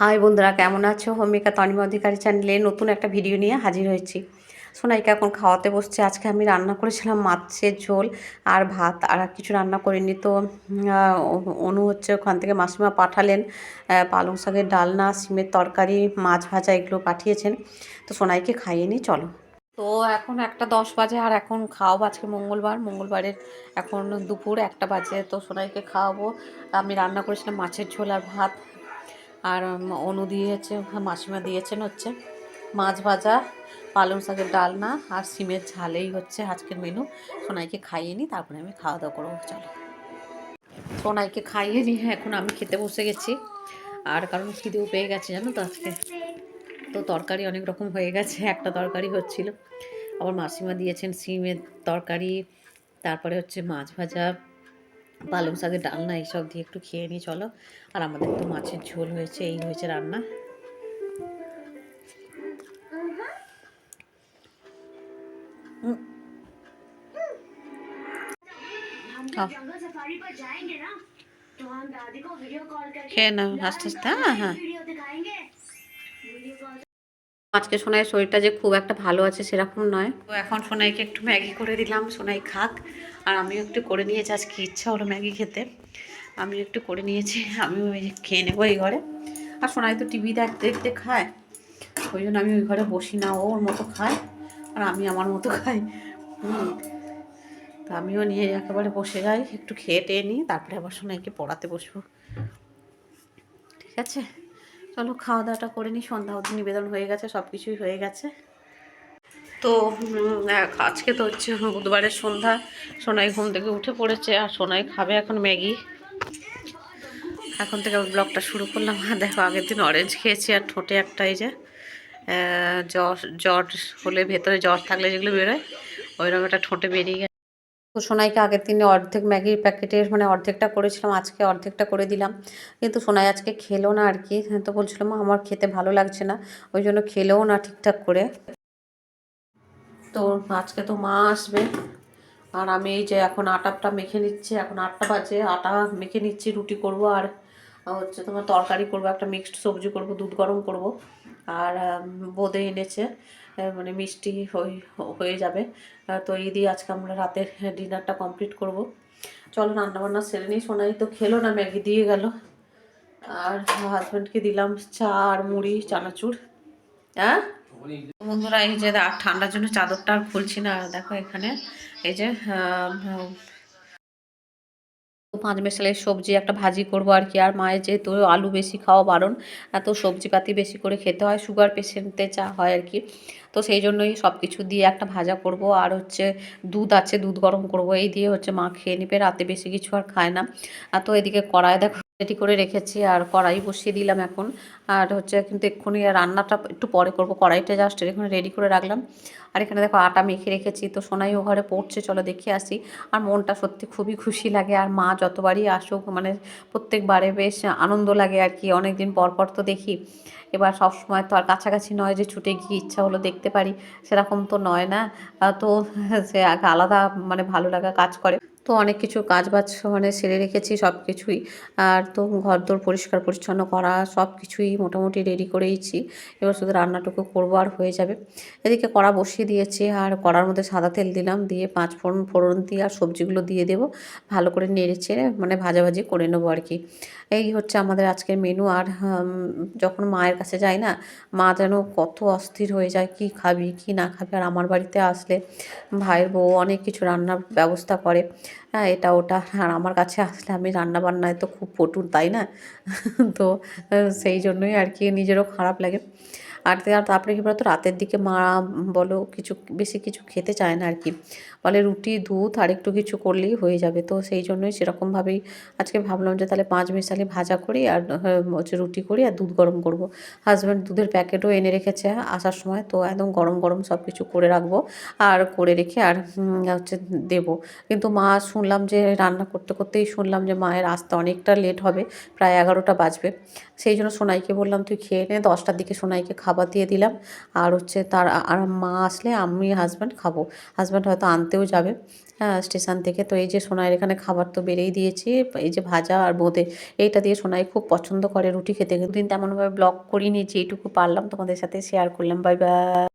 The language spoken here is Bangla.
হাই বন্ধুরা, কেমন আছো? হোমিকা তনিমা অধিকারী চ্যানেলে নতুন একটা ভিডিও নিয়ে হাজির হয়েছি। সোনাইকে এখন খাওয়াতে বসছে। আজকে আমি রান্না করেছিলাম মাছের ঝোল আর ভাত, আর কিছু রান্না করিনি। তো অনু হচ্ছে ওখান থেকে মাসিমা পাঠালেন পালং শাকের ডালনা, সিমের তরকারি, মাছ ভাজা এগুলো পাঠিয়েছেন। তো সোনাইকে খাইয়ে নিই, চলো। তো এখন একটা দশ বাজে আর এখন খাওয়াবো আজকে মঙ্গলবার। মঙ্গলবারের এখন দুপুর একটা বাজে। তো সোনাইকে খাওয়াবো। আমি রান্না করেছিলাম মাছের ঝোল আর ভাত। আর অনু দিয়েছে মাসিমা দিয়েছেন হচ্ছে মাছ ভাজা, পালং শাকের ডালনা আর সিমের ঝালেই হচ্ছে আজকের মেনু সোনাইকে খাইয়ে নিই তারপরে আমি খাওয়া দাওয়া করব, চলো। সোনাইকে খাইয়ে নিই হ্যাঁ এখন আমি খেতে বসে গেছি। আর কারণ খিদেও পেয়ে গেছে, জানো তো আজকে। তো তরকারি অনেক রকম হয়ে গেছে, একটা তরকারি হচ্ছিল। আবার মাসিমা দিয়েছেন সিমের তরকারি, তারপরে হচ্ছে মাছ ভাজা। পালং শাকের ডালনা এইসব দিয়ে একটু খেয়ে নিয়ে চলো। আর আমাদের তো মাছের ঝোল হয়েছে এই হয়েছে রান্না। খেয়ে হ্যাঁ, হ্যাঁ, হ্যাঁ। আজকে সোনাইয়ের শরীরটা যে খুব একটা ভালো আছে সেরকম নয়। তো এখন সোনাইকে একটু ম্যাগি করে দিলাম সোনাই খাক। আর আমিও একটু করে নিয়েছি, আজকে ইচ্ছা হলো ম্যাগি খেতে। আমি একটু করে নিয়েছি, আমিও খেয়ে নেব এই ঘরে। আর সোনাই তো টিভি দেখতে দেখতে খায়। ওই জন্য আমি ওই ঘরে বসি না, ও ওর মতো খায় আর আমি আমার মতো খাই। হুম। তা আমিও নিয়ে একেবারে বসে যাই, একটু খেয়ে টেয়ে নিই, তারপরে আবার সোনাইকে পড়াতে বসবো। ঠিক আছে? চলো খাওয়া দাওয়াটা করে নিই, সন্ধ্যা অবধি নিবেদন হয়ে গেছে সব কিছুই হয়ে গেছে। তো আজকে তো হচ্ছে বুধবারের সন্ধ্যা। সোনাই ঘুম থেকে উঠে পড়েছে আর সোনাই খাবে এখন ম্যাগি। এখন থেকে ব্লগটা শুরু করলাম। আর দেখো, আগের দিন অরেঞ্জ খেয়েছি আর ঠোঁটে একটা এই যে জ্বর জ্বর হলে ভেতরে জ্বর থাকলে যেগুলো বেরোয়, ওইরকম একটা ঠোঁটে বেরিয়ে গেছে। তো সোনাইকে আগের দিনে অর্ধেক ম্যাগির প্যাকেটের মানে অর্ধেকটা করেছিলাম, আজকে অর্ধেকটা করে দিলাম। কিন্তু সোনাই আজকে খেলো না আর কি, তো বলছিলাম আমার খেতে ভালো লাগছে না, ওই জন্য খেলেও না ঠিকঠাক করে। তো আজকে তো মা আসবে। আর আমি এই যে এখন আটাটা মেখে নিচ্ছি, এখন আটটা বাজে, আটা মেখে নিচ্ছি, রুটি করব আর হচ্ছে তোমার তরকারি করব, একটা মিক্সড সবজি করব, দুধ গরম করব। আর বোঁদে এনেছে মানে মিষ্টি হয়ে যাবে। তো এই দিয়ে আজকে আমরা রাতের ডিনারটা কমপ্লিট করব। চলো রান্নাবান্না সেরে নিই। সোনাই তো খেলো না, ম্যাগি দিয়ে গেল। আর হাজব্যান্ডকে দিলাম চা আর মুড়ি, চানাচুর। হ্যাঁ বন্ধুরা, এই যে আর ঠান্ডার জন্য চাদরটা আর খুলছি না। দেখো এখানে, এই যে পাঁচ মেশালের সবজি একটা ভাজি করব আর কি। আর মায়ের যেহেতু আলু বেশি খাওয়া বারণ, এত সবজিপাতি বেশি করে খেতে হয়, সুগার পেশেন্টে চা হয় আর কি। তো সেই জন্যই সব কিছু দিয়ে একটা ভাজা করব। আর হচ্ছে দুধ আছে, দুধ গরম করব। এই দিয়ে হচ্ছে মা খেয়ে নিবে, রাতে বেশি কিছু আর খায় না। তো এদিকে কড়াই, দেখো রেডি করে রেখেছি আর কড়াই বসিয়ে দিলাম এখন। আর হচ্ছে কিন্তু এক্ষুনি রান্নাটা একটু পরে করব। কড়াইটা জাস্ট এখানে রেডি করে রাখলাম। আর এখানে দেখো আটা মেখে রেখেছি, তো সোনাই ও ঘরে পড়ছে, চলো দেখে আসি। আর মনটা সত্যি খুবই খুশি লাগে। আর মা যতবারই আসুক মানে প্রত্যেকবারে বেশ আনন্দ লাগে আর কি। অনেক দিন পর পর তো দেখি। এবার সব সময় তো আর কাছাকাছি নয় যে ছুটে গিয়ে ইচ্ছা হলো দেখতে পারি। সেরকম তো নয় না। তো সে আলাদা মানে ভালো লাগা কাজ করে। তো অনেক কিছু কাজ বাজ মানে সেরে রেখেছি সব কিছুই আর তো ঘরদোর পরিষ্কার পরিচ্ছন্ন করা সব কিছুই মোটামুটি রেডি করেইছি। এবার শুধু রান্নাটুকু করব আর হয়ে যাবে। এদিকে কড়া বসিয়ে দিয়েছি আর কড়ার মধ্যে সাদা তেল দিলাম। দিয়ে পাঁচ ফোড়ন ফোড়ন দিয়ে আর সবজিগুলো দিয়ে দেবো। ভালো করে নেড়ে চেড়ে মানে ভাজাভাজি করে নেব আর কি। এই হচ্ছে আমাদের আজকের মেনু আর যখন মায়ের কাছে যাই না, মা যেন কত অস্থির হয়ে যায়, কি খাবি, কি না খাবি, আর আমার বাড়িতে আসলে ভাইয়ের বউ অনেক কিছু রান্নার ব্যবস্থা করে। হ্যাঁ এটা ওটা। আর আমার কাছে আসলে আমি রান্না বান্নায় তো খুব পটুর তাই না? তো সেই জন্যই আর কি নিজেরও খারাপ লাগে। আর তারপরে কি বলতো, রাতের দিকে মা বলো কিছু, বেশি কিছু খেতে চায় না আর কি। বলে রুটি, দুধ আর একটু কিছু করলেই হয়ে যাবে। তো সেই জন্যই সেরকমভাবেই আজকে ভাবলাম যে তাহলে পাঁচ মিশালি ভাজা করি আর হচ্ছে রুটি করি আর দুধ গরম করব। হাজব্যান্ড দুধের প্যাকেটও এনে রেখেছে আসার সময়, তো একদম গরম গরম সব কিছু করে রাখব আর করে রেখে আর হচ্ছে দেবো। কিন্তু মা শুনলাম যে রান্না করতে করতেই শুনলাম যে মায়ের আসতে অনেকটা লেট হবে, প্রায় এগারোটা বাজবে। সেই জন্য সোনাইকে বললাম, তুই খেয়ে নে, দশটার দিকে সোনাইকে খাবার দিয়ে দিলাম। আর হচ্ছে তার, আর মা আসলে আমি হাজব্যান্ড খাব। হাজব্যান্ড হয়তো আনতে আনতেও যাবে। হ্যাঁ স্টেশন থেকে তো এই যে সোনাইয়ের এখানে খাবার তো বেড়েই দিয়েছি, এই যে ভাজা আর বোঁদে, এইটা দিয়ে সোনাই খুব পছন্দ করে রুটি খেতে। কিন্তু তেমনভাবে ব্লগ করিনি, যেটুকু পারলাম তোমাদের সাথে শেয়ার করলাম। Bye bye